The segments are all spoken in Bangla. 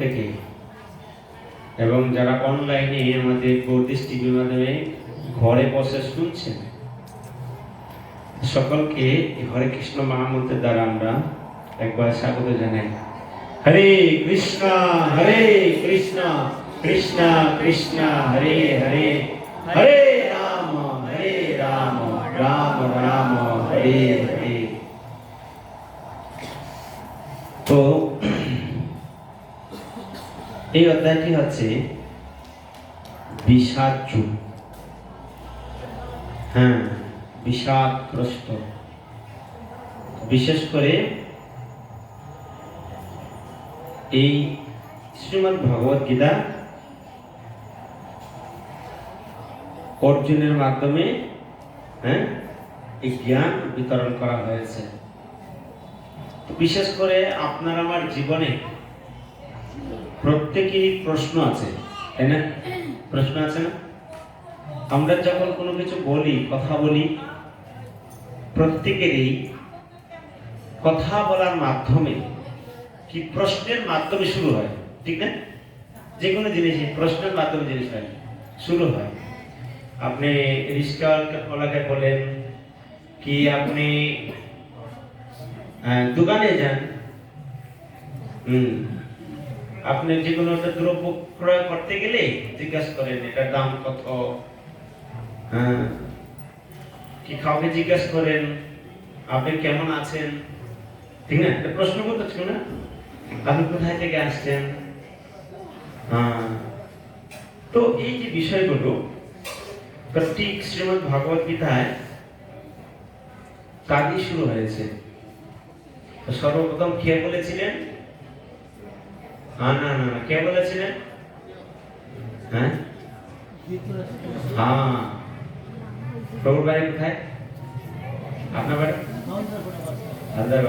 থেকে। এবং যারা অনলাইনে আমাদের গৌরদেশ টিভির মাধ্যমে ঘরে বসে শুনছেন, সকলকে হরে কৃষ্ণ মহামন্ত্রের দ্বারা আমরা একবার স্বাগত জানাই। হরে কৃষ্ণ হরে কৃষ্ণ কৃষ্ণ কৃষ্ণ, হরে হরে। হরে রাম হরে রাম রাম রাম, হরে হরে। তো এই অধ্যায়টি হচ্ছে বিষাদ যুগ হ্যাঁ বিষাদগ্রস্ত। বিশেষ করে এই শ্রীমৎ ভগবত গীতা অর্জুনের মাধ্যমে হ্যাঁ এই জ্ঞান বিতরণ করা হয়েছে। বিশেষ করে আপনার আমার জীবনে প্রত্যেকেরই প্রশ্ন আছে, তাই না? প্রশ্ন আছে না? আমরা যখন কোনো কিছু বলি, কথা বলি, প্রত্যেকেরই কথা বলার মাধ্যমে কি প্রশ্নের মাধ্যমে শুরু হয়, ঠিক না? যে কোনো জিনিসই, প্রশ্নের মাধ্যমে জিনিস হয়, শুরু হয়। আপনি রিক্সাওয়ালাকে বলেন কি আপনি দোকানে যান আপনি যে কোনো একটা দ্রব্য ক্রয় করতে গেলে জিজ্ঞাসা করেন এটার দাম কত? হ্যাঁ। কি কাউকে জিজ্ঞাসা করেন আপনি কেমন আছেন? ঠিক না? একটা প্রশ্ন করতেছিল না? আপনি কোথায় থেকে আসছেন? হ্যাঁ। তো এই যে বিষয়গুলো প্রত্যেক শ্রীমদ ভগবত গীতায় কাজই শুরু হয়েছে। সর্বপ্রথম কে বলেছিলেন? হ্যাঁ না না কে বলেছিলেন হ্যাঁ? হ্যাঁ। প্রভুর বাড়ি কোথায়? আপনার বাড়ি? হালদার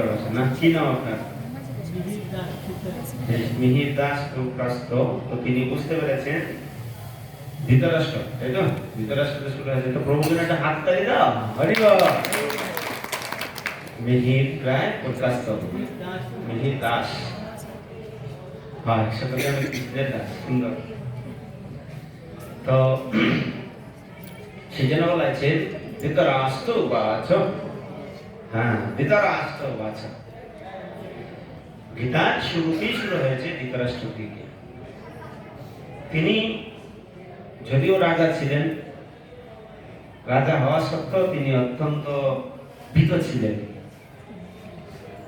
দাস প্রকাশত তো তিনি বুঝতে পেরেছেন, ধৃতরাষ্ট্র, তাই তো? ধৃতরাষ্ট্র শুরু হয়েছে। তো প্রভুর একটা হাত তালি দাও। হরি মিহির রায় প্রকাশত মিহির দাস। হয় সকলে আমি সুন্দর। তো, সেই জন্য বলা আছে ধৃতরাষ্ট্র বাচ। হ্যাঁ ধৃতরাষ্ট্র বাচ। গীতার শুরুতেই শুরু হয়েছে ধৃতরাষ্ট্র থেকে তিনি যদিও রাজা ছিলেন, রাজা হওয়া সত্ত্বেও তিনি অত্যন্ত ভীত ছিলেন।